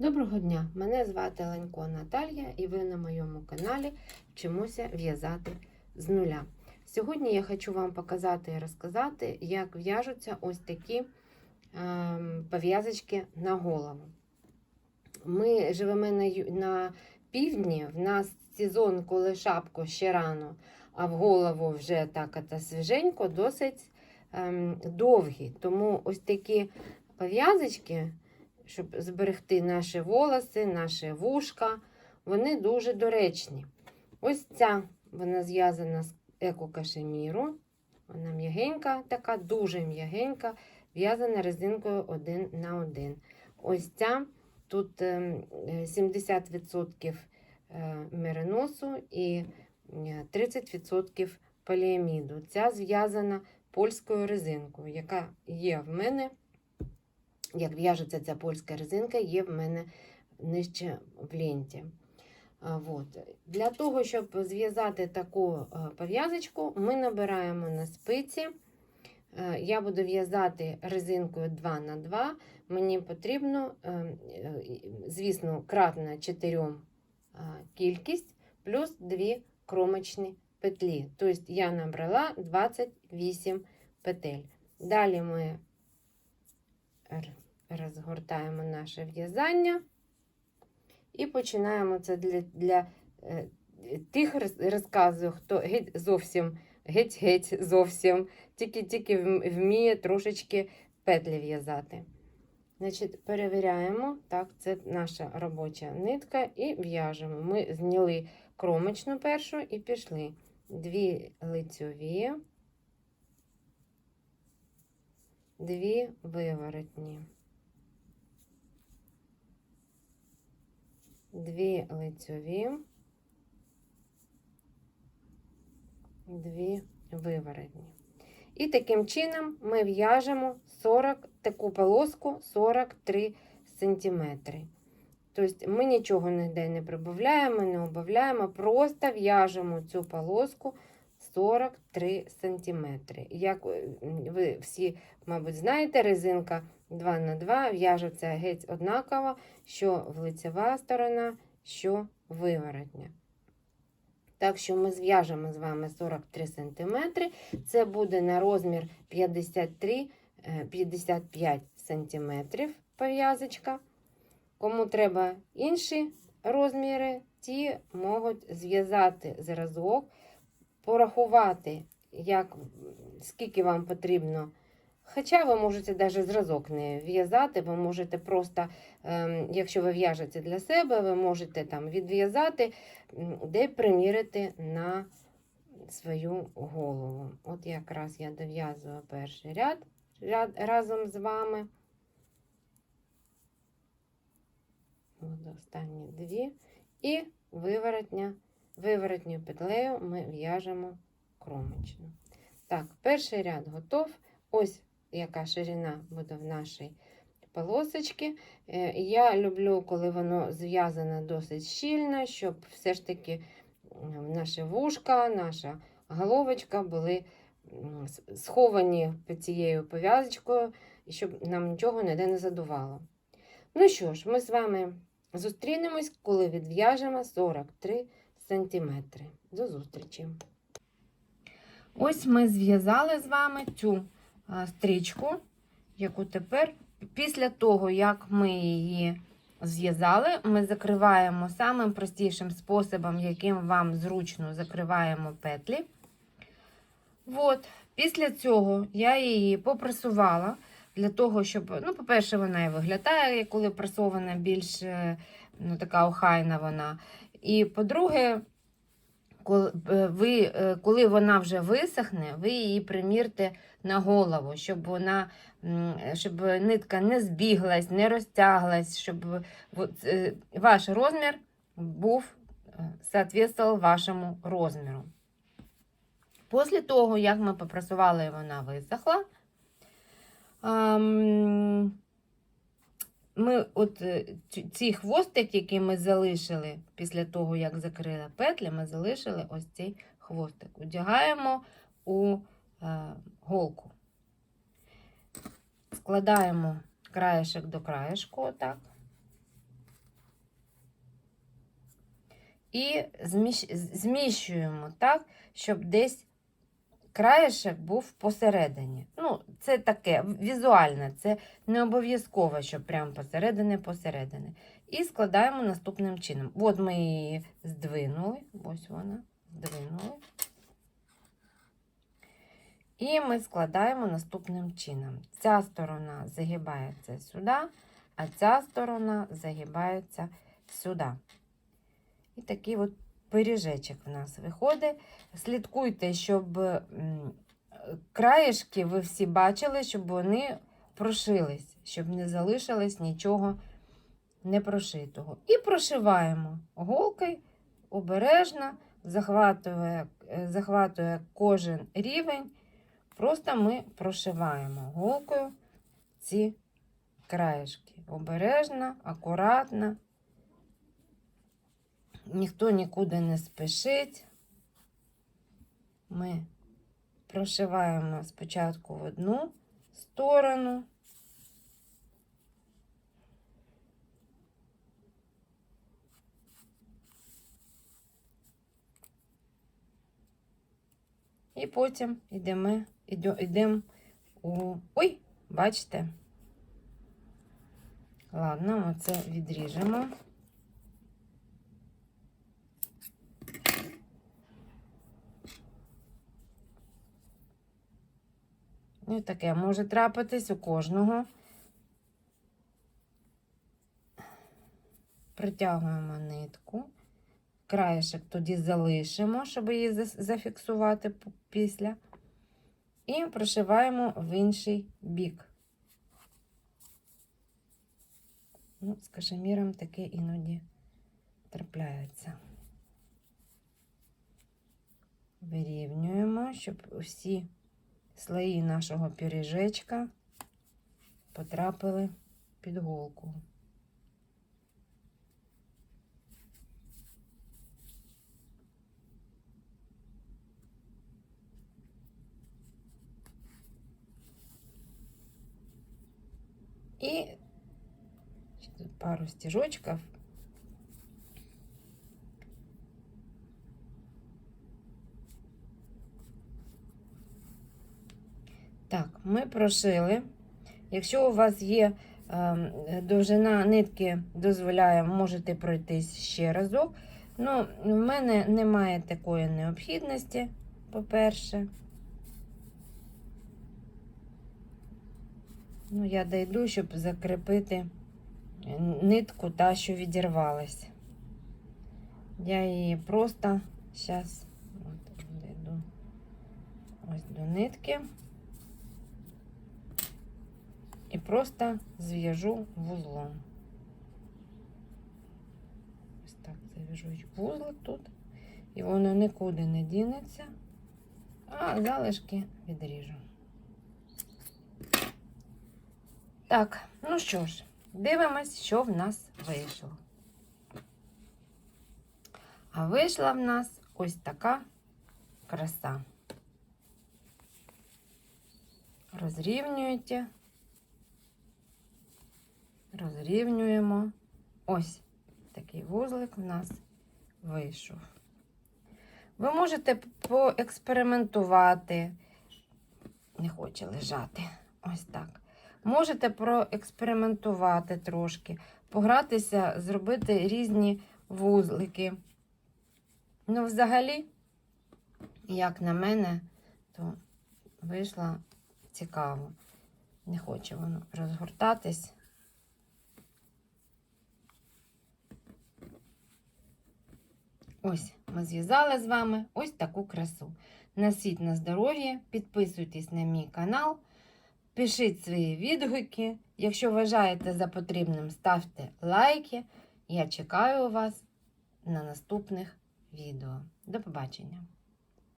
Доброго дня! Мене звати Ленько Наталія і ви на моєму каналі вчимося в'язати з нуля. Сьогодні я хочу вам показати і розказати, як в'яжуться ось такі ем, пов'язочки на голову. Ми живемо на, півдні, в нас сезон, коли шапку ще рано, а в голову вже так свіженько, досить ем, довгі. Тому ось такі пов'язочки щоб зберегти наші волоси, наші вушка. Вони дуже доречні. Ось ця вона зв'язана з екокашеміру. Вона м'ягенька, така, дуже м'ягенька, в'язана резинкою один на один. Ось ця тут ем, е, 70% мериносу і е, 30% поліаміду. Ця зв'язана польською резинкою, яка є в мене як в'яжеться ця польська резинка, є в мене нижче в ленті. А, Вот. Для того, щоб зв'язати таку пов'язочку, ми набираємо на спиці. Я буду в'язати резинкою 2 на 2 Мені потрібно, звісно, кратна 4 кількість плюс 2 кромочні петлі. Тобто я набрала 28 петель. Далі ми розгортаємо наше в'язання і починаємо це для, для е, тих роз- розказую, хто геть зовсім геть-геть зовсім, тільки-тільки вміє трошечки петлі в'язати. Значить, перевіряємо, так, це наша робоча нитка, і в'яжемо. Ми зняли кромочну першу і пішли. Дві лицьові, дві виворотні. Дві лицьові, дві виворотні. І таким чином ми в'яжемо 40, таку полоску 43 см. Тобто ми нічого ніде не прибавляємо, не убавляємо, просто в'яжемо цю полоску 43 см. Як е, ви всі, мабуть, знаєте, резинка 2 на 2 в'яжеться геть однаково, що лицева сторона, що виворотня. Так що ми зв'яжемо з вами 43 см. Це буде на розмір 53 е, 55 см пов'язочка. Кому треба інші розміри, ті можуть зв'язати зразок, порахувати, як, скільки вам потрібно. Хоча ви можете навіть зразок не в'язати, ви можете просто, ем, якщо ви в'яжете для себе, ви можете там відв'язати, де примірити на свою голову. От якраз я дов'язую перший ряд, ряд разом з вами. От останні дві. І виворотня, виворотню петлею ми в'яжемо кромочну. Так, перший ряд готов. Ось яка ширина буде в нашій полосочці. Е, Я люблю, коли воно зв'язане досить щільно, щоб все ж таки наші вушка, наша головочка були сховані під цією пов'язочкою, щоб нам нічого ніде не задувало. Ну що ж, ми з вами зустрінемось, коли відв'яжемо 43 см. До зустрічі! Ось ми зв'язали з вами цю стрічку, яку тепер, після того, як ми її зв'язали, ми закриваємо самим простішим способом, яким вам зручно закриваємо петлі. От, після цього я її попресувала для того, щоб, ну, по-перше, вона і виглядає, коли пресована більш е, ну, така охайна вона. І по-друге, е, ви, е, коли вона вже висохне, ви її примірте на голову, щоб вона, щоб нитка не збіглась, не розтяглась, щоб е, ваш розмір був соответствував вашому розміру. Після того, як ми попрасували і вона висохла, ми от е, ці хвостики, які ми залишили після того, як закрили петлі, ми залишили ось цей хвостик. Одягаємо у е, голку. Складаємо краєшок до краєшку, отак. І зміщуємо так, щоб десь краєшок був посередині. Ну, це таке візуальне, це не обов'язково, щоб прямо посередині посередині. І складаємо наступним чином. От ми її здвинули, ось вона, здвинули. І ми складаємо наступним чином. Ця сторона загибається сюди, а ця сторона загибається сюди. І такий от пиріжечок в нас виходить. Слідкуйте, щоб краєшки ви всі бачили, щоб вони прошились, щоб не залишилось нічого непрошитого. І прошиваємо голкою обережно, захватує, е, захватує кожен рівень. Просто ми прошиваємо голкою ці краєшки. Обережно, акуратно. Ніхто нікуди не спішить. Ми прошиваємо спочатку в одну сторону. І потім йдемо, йдемо у. Ой, бачите? Ладно, ми це відріжемо. Ну, таке може трапитись у кожного. Притягуємо нитку. Краєшок тоді залишимо, щоб її зафіксувати після. І прошиваємо в інший бік. Ну, з кашеміром таке іноді трапляється. Вирівнюємо, щоб усі слої нашого пиріжечка потрапили під голку. І тут пару стежочків. Так, ми прошили. Якщо у вас є ем, довжина нитки, дозволяє, можете пройтись ще разок. Ну, в мене немає такої необхідності, по-перше. Ну, я дойду, щоб закріпити нитку та, що відірвалась. Я її просто зараз дойду ось до нитки і просто зв'яжу вузлом. Ось так зав'яжу вузлик тут, і воно нікуди не дінеться, а залишки відріжу. Так, ну що ж, дивимось, що в нас вийшло. А вийшла в нас ось така краса. Розрівнюєте, розрівнюємо. Ось такий вузлик в нас вийшов. Ви можете поекспериментувати, не хоче лежати. Ось так. Можете проекспериментувати трошки, погратися, зробити різні вузлики. Ну, взагалі, як на мене, то вийшло цікаво. Не хоче воно розгортатись. Ось ми зв'язали з вами ось таку красу. Носіть на здоров'я, підписуйтесь на мій канал. Пишіть свої відгуки. Якщо вважаєте за потрібним, ставте лайки. Я чекаю вас на наступних відео. До побачення!